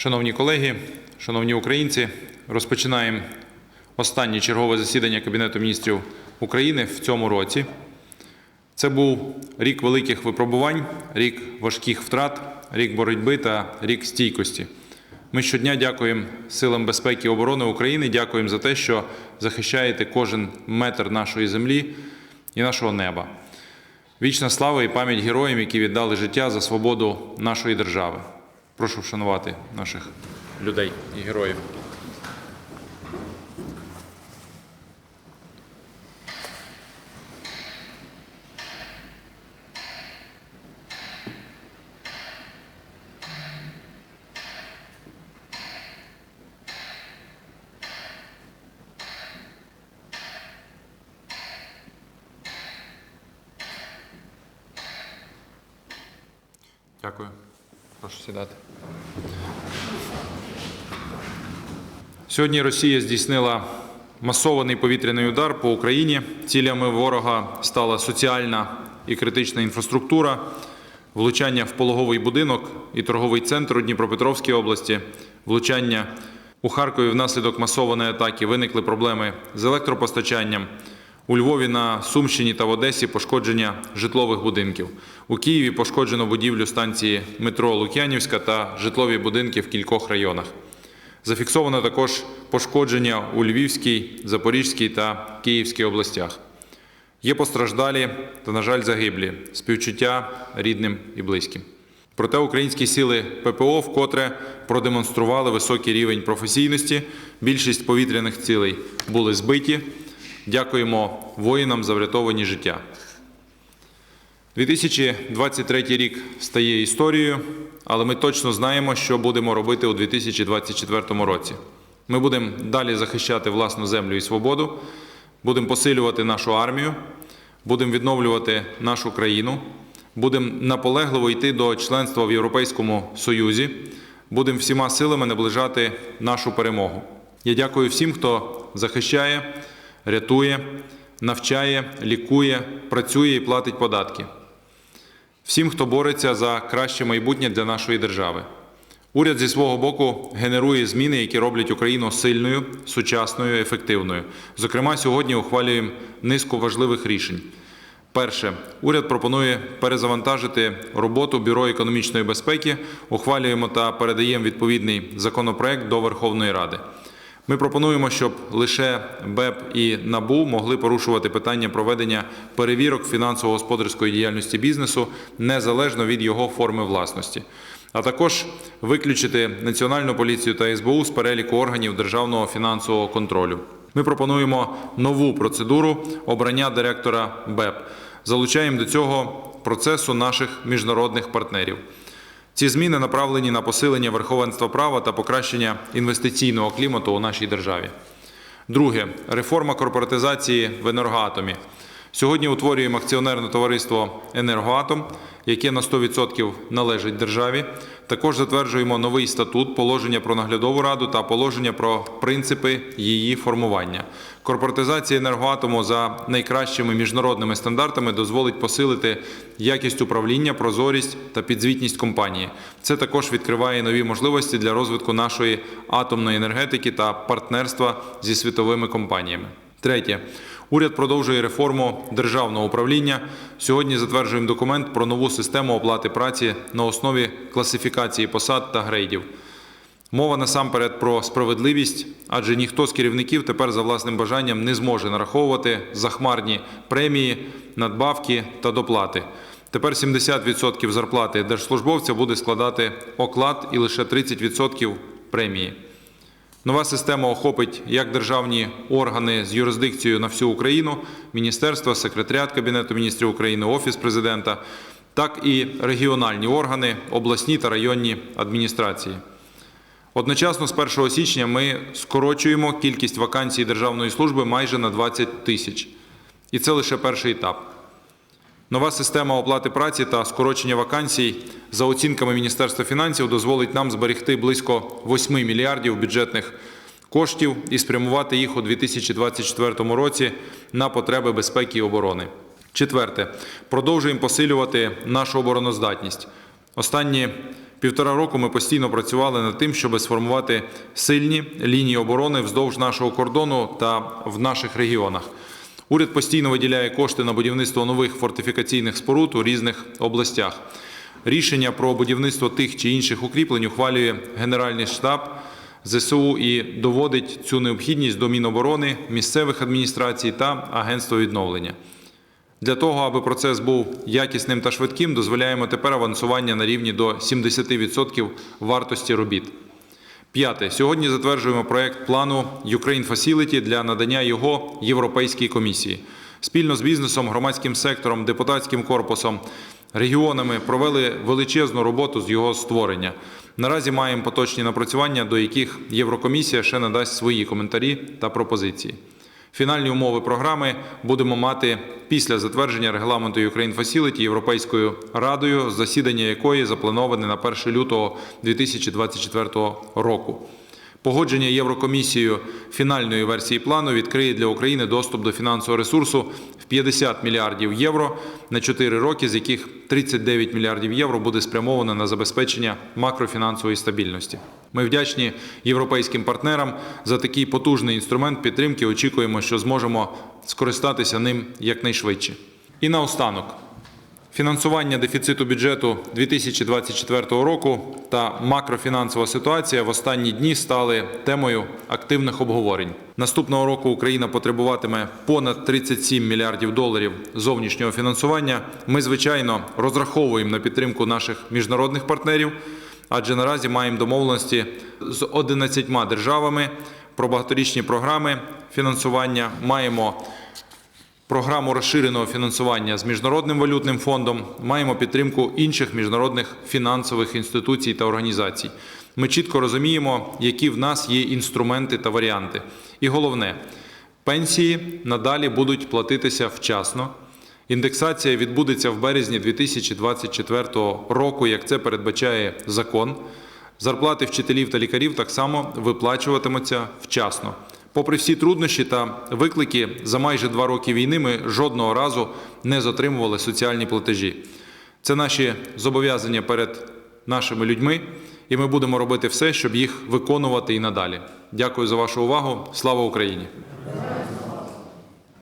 Шановні колеги, шановні українці, розпочинаємо останнє чергове засідання Кабінету міністрів України в цьому році. Це був рік великих випробувань, рік важких втрат, рік боротьби та рік стійкості. Ми щодня дякуємо силам безпеки і оборони України, дякуємо за те, що захищаєте кожен метр нашої землі і нашого неба. Вічна слава і пам'ять героям, які віддали життя за свободу нашої держави. Прошу вшанувати наших людей і героїв. Дякую. Прошу сідати. Сьогодні Росія здійснила масований повітряний удар по Україні. Цілями ворога стала соціальна і критична інфраструктура, влучання в пологовий будинок і торговий центр у Дніпропетровській області, влучання у Харкові внаслідок масованої атаки виникли проблеми з електропостачанням. У Львові на Сумщині та в Одесі пошкодження житлових будинків. У Києві пошкоджено будівлю станції метро Лук'янівська та житлові будинки в кількох районах. Зафіксовано також пошкодження у Львівській, Запорізькій та Київській областях. Є постраждалі та, на жаль, загиблі, співчуття рідним і близьким. Проте українські сили ППО вкотре продемонстрували високий рівень професійності. Більшість повітряних цілей були збиті. Дякуємо воїнам за врятовані життя. 2023 рік стає історією, але ми точно знаємо, що будемо робити у 2024 році. Ми будемо далі захищати власну землю і свободу, будемо посилювати нашу армію, будемо відновлювати нашу країну, будемо наполегливо йти до членства в Європейському Союзі, будемо всіма силами наближати нашу перемогу. Я дякую всім, хто захищає, рятує, навчає, лікує, працює і платить податки всім, хто бореться за краще майбутнє для нашої держави. Уряд зі свого боку генерує зміни, які роблять Україну сильною, сучасною, ефективною. Зокрема, сьогодні ухвалюємо низку важливих рішень. Перше, уряд пропонує перезавантажити роботу Бюро економічної безпеки. Ухвалюємо та передаємо відповідний законопроект до Верховної Ради. Ми пропонуємо, щоб лише БЕП і НАБУ могли порушувати питання проведення перевірок фінансово-господарської діяльності бізнесу незалежно від його форми власності, а також виключити Національну поліцію та СБУ з переліку органів державного фінансового контролю. Ми пропонуємо нову процедуру обрання директора БЕП. Залучаємо до цього процесу наших міжнародних партнерів. Ці зміни направлені на посилення верховенства права та покращення інвестиційного клімату у нашій державі. Друге реформа корпоратизації в енергоатомі. Сьогодні утворюємо акціонерне товариство Енергоатом, яке на 100% належить державі. Також затверджуємо новий статут, положення про наглядову раду та положення про принципи її формування. Корпоратизація енергоатому за найкращими міжнародними стандартами дозволить посилити якість управління, прозорість та підзвітність компанії. Це також відкриває нові можливості для розвитку нашої атомної енергетики та партнерства зі світовими компаніями. Третє. Уряд продовжує реформу державного управління. Сьогодні затверджуємо документ про нову систему оплати праці на основі класифікації посад та грейдів. Мова насамперед про справедливість, адже ніхто з керівників тепер за власним бажанням не зможе нараховувати захмарні премії, надбавки та доплати. Тепер 70% зарплати держслужбовця буде складати оклад і лише 30% премії. Нова система охопить як державні органи з юрисдикцією на всю Україну, міністерства, секретаріат Кабінету міністрів України, Офіс президента, так і регіональні органи, обласні та районні адміністрації. Одночасно з 1 січня ми скорочуємо кількість вакансій державної служби майже на 20 тисяч. І це лише перший етап. Нова система оплати праці та скорочення вакансій за оцінками Міністерства фінансів дозволить нам зберегти близько 8 мільярдів бюджетних коштів і спрямувати їх у 2024 році на потреби безпеки і оборони. Четверте, продовжуємо посилювати нашу обороноздатність. Останні півтора року ми постійно працювали над тим, щоб сформувати сильні лінії оборони вздовж нашого кордону та в наших регіонах. Уряд постійно виділяє кошти на будівництво нових фортифікаційних споруд у різних областях. Рішення про будівництво тих чи інших укріплень ухвалює Генеральний штаб ЗСУ і доводить цю необхідність до Міноборони, місцевих адміністрацій та Агентства відновлення. Для того, аби процес був якісним та швидким, дозволяємо тепер авансування на рівні до 70% вартості робіт. П'яте. Сьогодні затверджуємо проект плану Ukraine Facility для надання його Європейській комісії. Спільно з бізнесом, громадським сектором, депутатським корпусом, регіонами провели величезну роботу з його створення. Наразі маємо поточні напрацювання, до яких Єврокомісія ще надасть свої коментарі та пропозиції. Фінальні умови програми будемо мати після затвердження регламенту Ukraine Facility Європейською радою, засідання якої заплановане на 1 лютого 2024 року. Погодження Єврокомісією фінальної версії плану відкриє для України доступ до фінансового ресурсу в 50 мільярдів євро на 4 роки, з яких 39 мільярдів євро буде спрямовано на забезпечення макрофінансової стабільності. Ми вдячні європейським партнерам за такий потужний інструмент підтримки. Очікуємо, що зможемо скористатися ним якнайшвидше. І наостанок. Фінансування дефіциту бюджету 2024 року та макрофінансова ситуація в останні дні стали темою активних обговорень. Наступного року Україна потребуватиме понад 37 мільярдів доларів зовнішнього фінансування. Ми, звичайно, розраховуємо на підтримку наших міжнародних партнерів, адже наразі маємо домовленості з 11 державами про багаторічні програми фінансування. Маємо програму розширеного фінансування з міжнародним валютним фондом, маємо підтримку інших міжнародних фінансових інституцій та організацій. Ми чітко розуміємо, які в нас є інструменти та варіанти. І головне, пенсії надалі будуть платитися вчасно. Індексація відбудеться в березні 2024 року, як це передбачає закон. Зарплати вчителів та лікарів так само виплачуватимуться вчасно. Попри всі труднощі та виклики, за майже два роки війни ми жодного разу не затримували соціальні платежі. Це наші зобов'язання перед нашими людьми, і ми будемо робити все, щоб їх виконувати і надалі. Дякую за вашу увагу. Слава Україні!